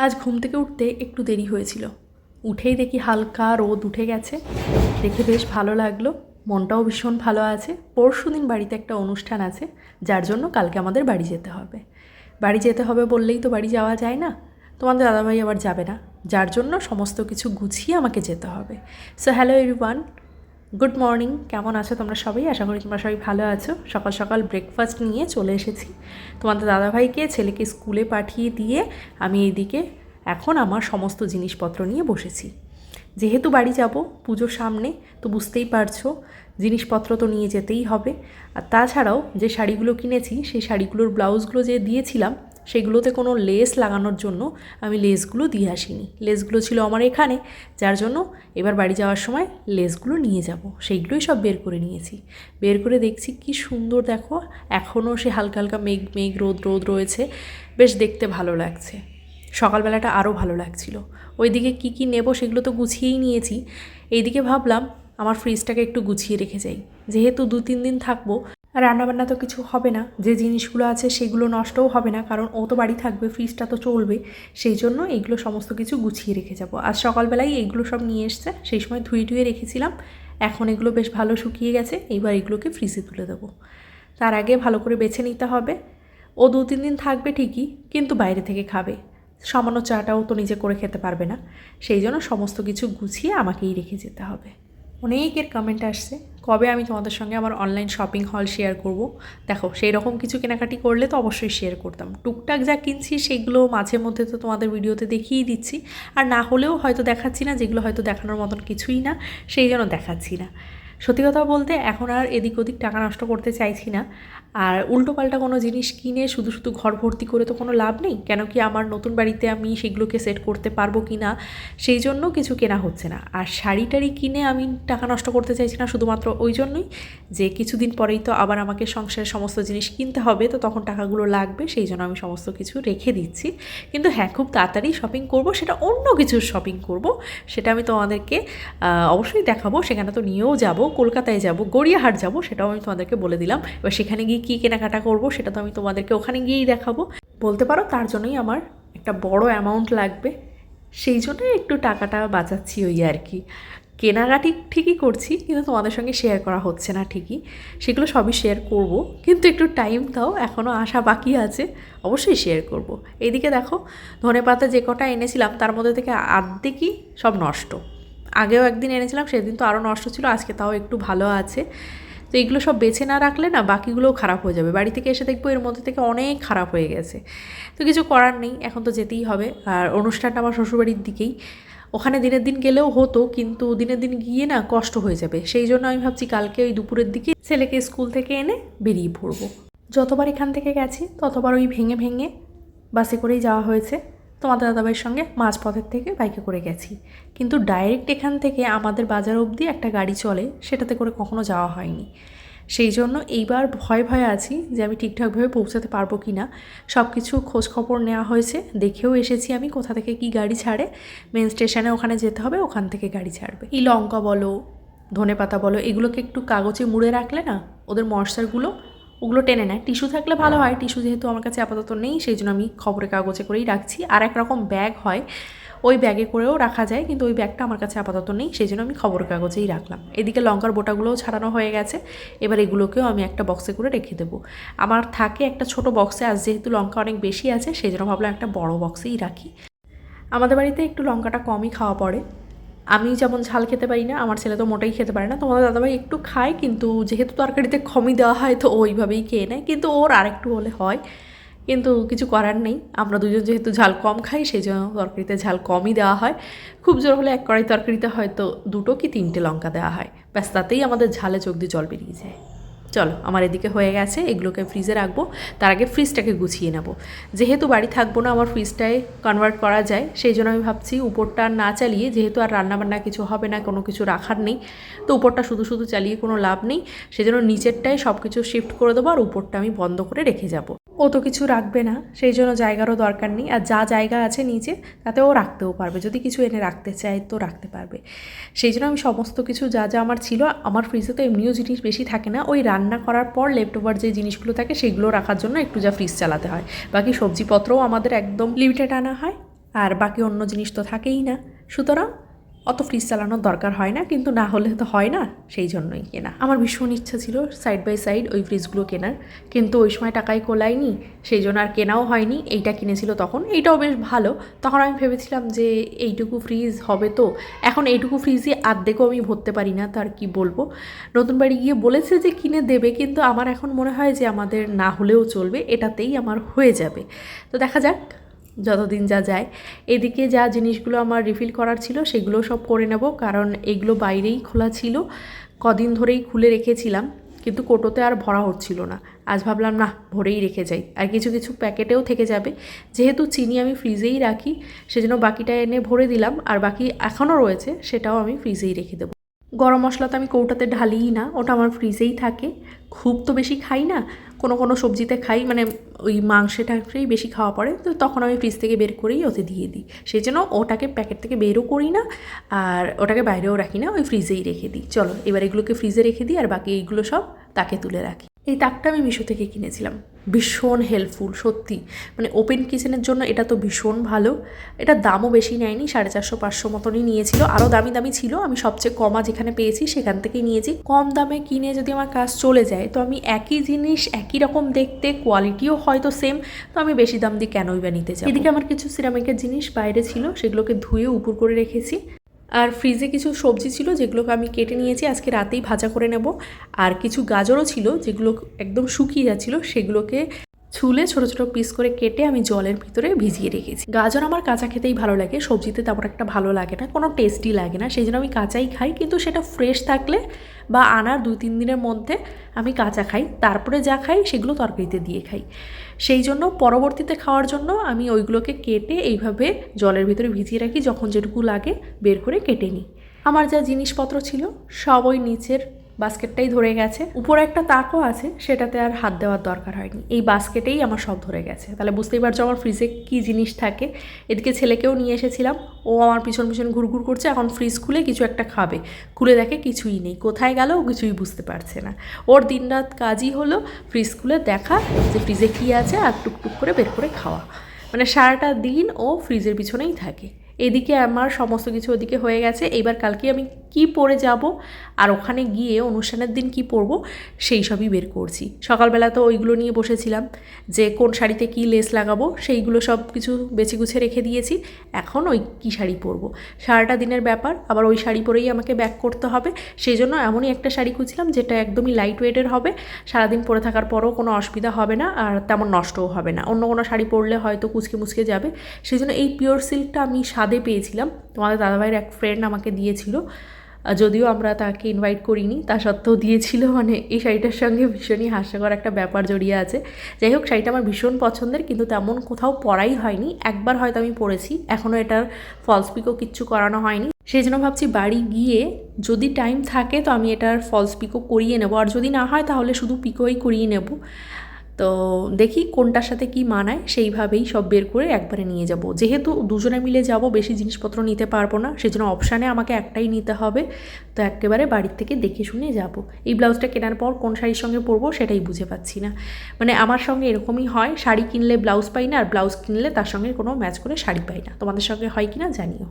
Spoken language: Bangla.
আজ ঘুম থেকে উঠতে একটু দেরি হয়েছিল। উঠেই দেখি হালকা রোদ উঠে গেছে। দেখে বেশ ভালো লাগল। মনটাও ভীষণ ভালো আছে। পরশু দিন বাড়িতে একটা অনুষ্ঠান আছে, যার জন্য কালকে আমাদের বাড়ি যেতে হবে। বাড়ি যেতে হবে বললেই তো বাড়ি যাওয়া যায় না। তোমাদের দাদাভাই আবার যাবে না। যার জন্য সমস্ত কিছু গুছিয়ে আমাকে যেতে হবে। So hello everyone good morning কেমন আছো তোমরা সবাই? আশা করি তোমরা সবাই ভালো আছো। সকাল সকাল ব্রেকফাস্ট নিয়ে চলে এসেছি। তোমাদের দাদাভাইকে ছেলেকে স্কুলে পাঠিয়ে দিয়ে আমি এইদিকে এখন আমার সমস্ত জিনিসপত্র নিয়ে বসেছি। যেহেতু বাড়ি যাব পুজোর সামনে, তো বুঝতেই পারছ, জিনিসপত্র তো নিয়ে যেতেই হবে। আর তাছাড়াও যে শাড়িগুলো কিনেছি, সেই শাড়িগুলোর ব্লাউজগুলো যে দিয়েছিলাম সেগুলোতে কোনো লেস লাগানোর জন্য আমি লেসগুলো দিয়ে আসিনি। লেসগুলো ছিল আমার এখানে, যার জন্য এবার বাড়ি যাওয়ার সময় লেসগুলো নিয়ে যাব। সেইগুলোই সব বের করে নিয়েছি। বের করে দেখছি কি সুন্দর দেখো, এখনও সে হালকা হালকা মেঘ মেঘ, রোদ রোদ রয়েছে। বেশ দেখতে ভালো লাগছে। সকালবেলাটা আরও ভালো লাগছিল। ওইদিকে কি কি নেব সেগুলো তো গুছিয়েই নিয়েছি। এইদিকে ভাবলাম আমার ফ্রিজটাকে একটু গুছিয়ে রেখে যাই। যেহেতু দু তিন দিন থাকব রান্নাবান্না তো কিছু হবে না। যে জিনিসগুলো আছে সেগুলো নষ্টও হবে না, কারণ ও তো বাড়ি থাকবে ফ্রিজটা তো চলবে। সেই জন্য এইগুলো সমস্ত কিছু গুছিয়ে রেখে যাব। আজ সকালবেলায় এইগুলো সব নিয়ে এসছে, সেই সময় ধুয়ে ধুয়ে রেখেছিলাম। এখন এগুলো বেশ ভালো শুকিয়ে গেছে এইবার এগুলোকে ফ্রিজে তুলে দেবো। তার আগে ভালো করে বেছে নিতে হবে। ও দু তিন দিন থাকবে ঠিকই, কিন্তু বাইরে থেকে খাবে। সামান্য চাটাও তো নিজে করে খেতে পারবে না। সেই জন্য সমস্ত কিছু গুছিয়ে আমাকেই রেখে যেতে হবে। অনেকের কমেন্ট আসছে, কবে আমি তোমাদের সঙ্গে আমার অনলাইন শপিং হল শেয়ার করব? দেখো সেই রকম কিছু কেনাকাটি করলে তো অবশ্যই শেয়ার করতাম। টুকটাক যা কিনছি সেগুলো মাঝে মধ্যে তো তোমাদের ভিডিওতে দেখিয়েই দিচ্ছি। আর না হলেও হয়তো দেখাচ্ছি না, যেগুলো হয়তো দেখানোর মতন কিছুই না, সেই জন্য দেখাচ্ছি না। সত্যি কথা বলতে এখন আর এদিক ওদিক টাকা নষ্ট করতে চাইছি না। আর উল্টোপাল্টা কোনো জিনিস কিনে শুধু শুধু ঘর ভর্তি করে তো কোনো লাভ নেই? কেন কি আমার নতুন বাড়িতে আমি সেগুলোকে সেট করতে পারব কি না সেই জন্য কিছু কেনা হচ্ছে না। আর শাড়ি টাড়ি কিনে আমি টাকা নষ্ট করতে চাইছি না শুধুমাত্র ওই জন্যই যে কিছুদিন পরেই তো আবার আমাকে সংসারের সমস্ত জিনিস কিনতে হবে, তো তখন টাকাগুলো লাগবে, সেই জন্য আমি সমস্ত কিছু রেখে দিচ্ছি। কিন্তু হ্যাঁ খুব তাড়াতাড়ি শপিং করব, সেটা অন্য কিছুর শপিং করব, সেটা আমি তোমাদেরকে অবশ্যই দেখাবো, সেখানে তো নিয়েও যাব, কলকাতায় যাব, গড়িয়াহাট যাব, সেটাও আমি তোমাদেরকে বলে দিলাম। এবার সেখানে গিয়ে কী কেনাকাটা করব সেটা তো আমি তোমাদেরকে ওখানে গিয়েই দেখাবো। বলতে পারো তার জন্যই আমার একটা বড় অ্যামাউন্ট লাগবে। সেই জন্যই একটু টাকাটা বাঁচাচ্ছি ওই আর কি। কেনাকাটি ঠিকই করছি, কিন্তু তোমাদের সঙ্গে শেয়ার করা হচ্ছে না ঠিকই। সেগুলো সবই শেয়ার করব, কিন্তু একটু টাইম দাও এখনও আসা বাকি আছে, অবশ্যই শেয়ার করব। এইদিকে দেখো, ধনে পাতা যে কটা এনেছিলাম, তার মধ্যে থেকে আর্ধেকই সব নষ্ট। আগেও একদিন এনেছিলাম, সেদিন তো আরও নষ্ট ছিল, আজকে তাও একটু ভালো আছে। তো এগুলো সব বেছে না রাখলে না বাকিগুলোও খারাপ হয়ে যাবে। বাড়ি থেকে এসে দেখব এর মধ্যে থেকে অনেক খারাপ হয়ে গেছে। তো কিছু করার নেই, এখন তো যেতেই হবে। আর অনুষ্ঠানটা আমার শ্বশুরবাড়ির দিকেই। ওখানে দিনের দিন গেলেও হতো, কিন্তু দিনের দিন গিয়ে না কষ্ট হয়ে যাবে। সেই জন্য আমি ভাবছি কালকে ওই দুপুরের দিকে ছেলেকে স্কুল থেকে এনে বেরিয়ে পড়ব। যতবার এখান থেকে গেছি, ততবার ওই ভেঙে ভেঙে বাসে করেই যাওয়া হয়েছে। তোমাদের দাদাভাইয়ের সঙ্গে মাঝপথের থেকে বাইকে করে গেছি। কিন্তু ডাইরেক্ট এখান থেকে আমাদের বাজার অবধি একটা গাড়ি চলে, সেটাতে করে কখনো যাওয়া হয়নি। সেই জন্য এইবার ভয় ভয়ে আছি যে আমি ঠিকঠাকভাবে পৌঁছাতে পারব কি না সব কিছু খোঁজখবর নেওয়া হয়েছে, দেখেও এসেছি আমি কোথা থেকে কি গাড়ি ছাড়ে। মেন স্টেশনে ওখানে যেতে হবে, ওখান থেকে গাড়ি ছাড়বে। এই লঙ্কা বলো ধনে পাতা বলো, এগুলোকে একটু কাগজে মুড়ে রাখলে না, ওদের মশলাগুলো ওগুলো টেনে নেয়। টিস্যু থাকলে ভালো হয়। টিস্যু যেহেতু আমার কাছে আপাতত নেই সেই জন্য আমি খবরের কাগজে করেই রাখছি। আর এক রকম ব্যাগ হয় ওই ব্যাগে করেও রাখা যায় কিন্তু ওই ব্যাগটা আমার কাছে আপাতত নেই সেই জন্য আমি খবরের কাগজেই রাখলাম। এদিকে লঙ্কার বোটাগুলোও ছাড়ানো হয়ে গেছে। এবার এগুলোকেও আমি একটা বক্সে করে রেখে দেবো। আমার থাকে একটা ছোট বক্সে আজ যেহেতু লঙ্কা অনেক বেশি আছে সেই জন্য ভাবলাম একটা বড় বক্সেই রাখি। আমাদের বাড়িতে একটু লঙ্কাটা কমই খাওয়া পড়ে। আমি যেমন ঝাল খেতে পারি না, আমার ছেলে তো মোটাই খেতে পারে না। তোমাদের দাদাভাই একটু খায়, কিন্তু যেহেতু তরকারিতে কমই দেওয়া হয়, তো ওইভাবেই খেয়ে নেয়। কিন্তু ওর আরেকটু হলে হয়। কিন্তু কিছু করার নেই। আমরা দুজন যেহেতু ঝাল কম খাই সেই জন্য তরকারিতে ঝাল কমই দেওয়া হয়। খুব জোর হলে এক কড়াই তরকারিতে হয়তো দুটো কি তিনটে লঙ্কা দেওয়া হয়। ব্যাস, তাতেই আমাদের ঝালে চোখ দিয়ে জল বেরিয়ে যায়। চলো, আমার এদিকে হয়ে গেছে, এগুলোকে ফ্রিজে রাখব। তার আগে ফ্রিজটাকে গুছিয়ে নেব। যেহেতু বাড়ি থাকব না, আমার ফ্রিজটায় কনভার্ট করা যায়, সেই জন্য আমি ভাবছি উপরটা না চালিয়ে, যেহেতু আর রান্নাবান্না কিছু হবে না, কোনো কিছু রাখার নেই, তো উপরটা শুধু শুধু চালিয়ে কোনো লাভ নেই, সেজন্য নিচেরটাই সব কিছু শিফট করে দেবো আর উপরটা আমি বন্ধ করে রেখে যাব। ও তো কিছু রাখবে না, সেই জন্য জায়গারও দরকার নেই। আর যা জায়গা আছে নিচে তাতে ও রাখতেও পারবে। যদি কিছু এনে রাখতে চায়, তো রাখতে পারবে। সেই জন্য আমি সমস্ত কিছু যা যা আমার ছিল, আমার ফ্রিজে তো এমনিও জিনিস বেশি থাকে না। ওই রান্না করার পর লেফট ওভার যে জিনিসগুলো থাকে, সেগুলো রাখার জন্য একটু যা ফ্রিজ চালাতে হয়। বাকি সবজিপত্রও আমাদের একদম লিমিটেড আনা হয়। আর বাকি অন্য জিনিস তো থাকেই না। সুতরাং অত ফ্রিজ চালানোর দরকার হয় না, কিন্তু না হলে তো হয় না, সেই জন্যই কেনা। আমার ভীষণ ইচ্ছা ছিল সাইড বাই সাইড ওই ফ্রিজগুলো কেনার, কিন্তু ওই সময় টাকায় কোলায়নি, সেই জন্য আর কেনাও হয়নি, এইটা কিনেছিল তখন, এইটাও বেশ ভালো। তখন আমি ভেবেছিলাম যে এইটুকু ফ্রিজ হবে তো, এখন এইটুকু ফ্রিজে আর্ধেকও আমি ভরতে পারি না, তার কি বলব? নতুন বাড়ি গিয়ে বলেছে যে কিনে দেবে, কিন্তু আমার এখন মনে হয় যে আমাদের না হলেও চলবে, এটাতেই আমার হয়ে যাবে। তো দেখা যাক যতদিন যা যায়। এদিকে যা জিনিসগুলো আমার রিফিল করার ছিল সেগুলো সব করে নেব, কারণ এগুলো বাইরেই খোলা ছিল। কদিন ধরেই খুলে রেখেছিলাম, কিন্তু কোটোতে আর ভরা হচ্ছিল না। আজ ভাবলাম না ভরেই রেখে যাই। আর কিছু কিছু প্যাকেটেও থেকে যাবে। যেহেতু চিনি আমি ফ্রিজেই রাখি, সেজন্য বাকিটা এনে ভরে দিলাম। আর বাকি এখনও রয়েছে, সেটাও আমি ফ্রিজেই রেখে দেবো। গরম মশলা তো আমি কৌটাতে ঢালিই না, ওটা আমার ফ্রিজেই থাকে। খুব তো বেশি খাই না, কোনো কোনো সবজিতে খাই মানে ওই মাংসে মাংসটাকেই বেশি খাওয়া পড়ে, তো তখন আমি ফ্রিজ থেকে বের করেই ওতে দিয়ে দিই। সেই জন্য ওটাকে প্যাকেট থেকে বেরও করি না, আর ওটাকে বাইরেও রাখি না, ওই ফ্রিজেই রেখে দিই। চলো, এবার এগুলোকে ফ্রিজে রেখে দিই, আর বাকি এইগুলো সব তাকে তুলে রাখি। এই তাকটা আমি মিশো থেকে কিনেছিলাম। ভীষণ হেল্পফুল সত্যি। মানে ওপেন কিচেনের জন্য এটা তো ভীষণ ভালো। এটা দামও বেশি নেয়নি, সাড়ে চারশো, পাঁচশো মতনই নিয়েছিল। আরও দামি দামি ছিল, আমি সবচেয়ে কমা যেখানে পেয়েছি, সেখান থেকেই নিয়েছি। কম দামে কিনে যদি আমার কাজ চলে যায়, তো আমি একই জিনিস, একই রকম দেখতে কোয়ালিটিও হয়তো সেম তো আমি বেশি দাম দিয়ে কেনই বা নিতে চাই এদিকে আমার কিছু সিরামিকের জিনিস বাইরে ছিল, সেগুলোকে ধুয়ে উপর করে রেখেছি। আর ফ্রিজে কিছু সবজি ছিল যেগুলোকে আমি কেটে নিয়েছি, আজকে রাতেই ভাজা করে নেব। আর কিছু গাজরও ছিল যেগুলো একদম শুকিয়ে যাচ্ছিল, সেগুলোকে ছুলে ছোটো ছোটো পিস করে কেটে আমি জলের ভিতরে ভিজিয়ে রেখেছি। গাজর আমার কাঁচা খেতেই ভালো লাগে, সবজিতে তেমন একটা ভালো লাগে না, কোনো টেস্টই লাগে না, সেই জন্য আমি কাঁচাই খাই, কিন্তু সেটা ফ্রেশ থাকলে বা আনার দুই তিন দিনের মধ্যে আমি কাঁচা খাই, তারপরে যা খাই সেগুলো তরকারিতে দিয়ে খাই। সেই জন্য পরবর্তীতে খাওয়ার জন্য আমি ওইগুলোকে কেটে এইভাবে জলের ভিতরে ভিজিয়ে রাখি, যখন যেটুকু লাগে বের করে কেটে নিই। আমার যা জিনিসপত্র ছিল সব ওই নিচের বাস্কেটটাই ধরে গেছে। উপরে একটা তাকও আছে, সেটাতে আর হাত দেওয়ার দরকার হয়নি। এই বাস্কেটেই আমার সব ধরে গেছে। তাহলে বুঝতেই পারছ আমার ফ্রিজে কী জিনিস থাকে। এদিকে ছেলেকেও নিয়ে এসেছিলাম। ও আমার পিছন পিছন ঘুরঘুর করছে। এখন ফ্রিজ খুলে কিছু একটা খাবে। খুলে দেখে কিছুই নেই। কোথায় গেল ও কিছুই বুঝতে পারছে না। ওর দিনরাত কাজই হলো ফ্রিজ খুলে দেখা যে ফ্রিজে কী আছে আর টুকটুক করে বের করে খাওয়া। মানে সারাটা দিন ও ফ্রিজের পিছনেই থাকে। এদিকে আমার সমস্ত কিছু ওদিকে হয়ে গেছে। এবার কালকে আমি কি পরে যাব আর ওখানে গিয়ে অনুষ্ঠানের দিন কি পরবো সেই সবই বের করছি। সকালবেলা তো ওইগুলো নিয়ে বসেছিলাম যে কোন শাড়িতে কি লেস লাগাবো, সেইগুলো সব কিছু বেছে গুছে রেখে দিয়েছি। এখন ওই কী শাড়ি পরবো। সারাটা দিনের ব্যাপার, আবার ওই শাড়ি পরেই আমাকে ব্যাক করতে হবে। সেই জন্য এমনই একটা শাড়ি খুঁজছিলাম যেটা একদমই লাইট ওয়েটের হবে। সারাদিন পরে থাকার পরও কোনো অসুবিধা হবে না আর তেমন নষ্টও হবে না। অন্য কোনো শাড়ি পরলে হয়তো কুচকে মুচকে যাবে। সেই জন্য এই পিওর সিল্কটা আমি স্বাদে পেয়েছিলাম। তোমাদের দাদাভাইয়ের এক ফ্রেন্ড আমাকে দিয়েছিল। যদিও আমরা তাকে ইনভাইট করিনি, তা সত্ত্বেও দিয়েছিল মানে এই শাড়িটার সঙ্গে ভীষণই হাস্যকর একটা ব্যাপার জড়িয়ে আছে। যাই হোক, শাড়িটা আমার ভীষণ পছন্দের, কিন্তু তেমন কোথাও পরাই হয়নি। একবার হয়তো আমি পরেছি, এখনও এটার ফলস পিকও কিচ্ছু করানো হয়নি। সেই জন্য ভাবছি বাড়ি গিয়ে যদি টাইম থাকে তো আমি এটার ফলস পিকও করিয়ে নেব। আর যদি না হয়, তাহলে শুধু পিকোই করিয়ে নেব। তো দেখি কোনটার সাথে কি মানায়, সেইভাবেই সব বের করে একবারে নিয়ে যাব। যেহেতু দুজনে মিলে যাব, বেশি জিনিসপত্র নিতে পারব না, সেজন্য অপশানে আমাকে একটাই নিতে হবে। তো একেবারে বাড়ির থেকে দেখে শুনে যাব। এই ব্লাউজটা কেনার পর কোন শাড়ির সঙ্গে পরবো সেটাই বুঝে পাচ্ছি না। মানে আমার সঙ্গে এরকমই হয়, শাড়ি কিনলে ব্লাউজ পাই না, আর ব্লাউজ কিনলে তার সঙ্গে কোনো ম্যাচ করে শাড়ি পাই না। তোমাদের সঙ্গে হয় কি না জানিও।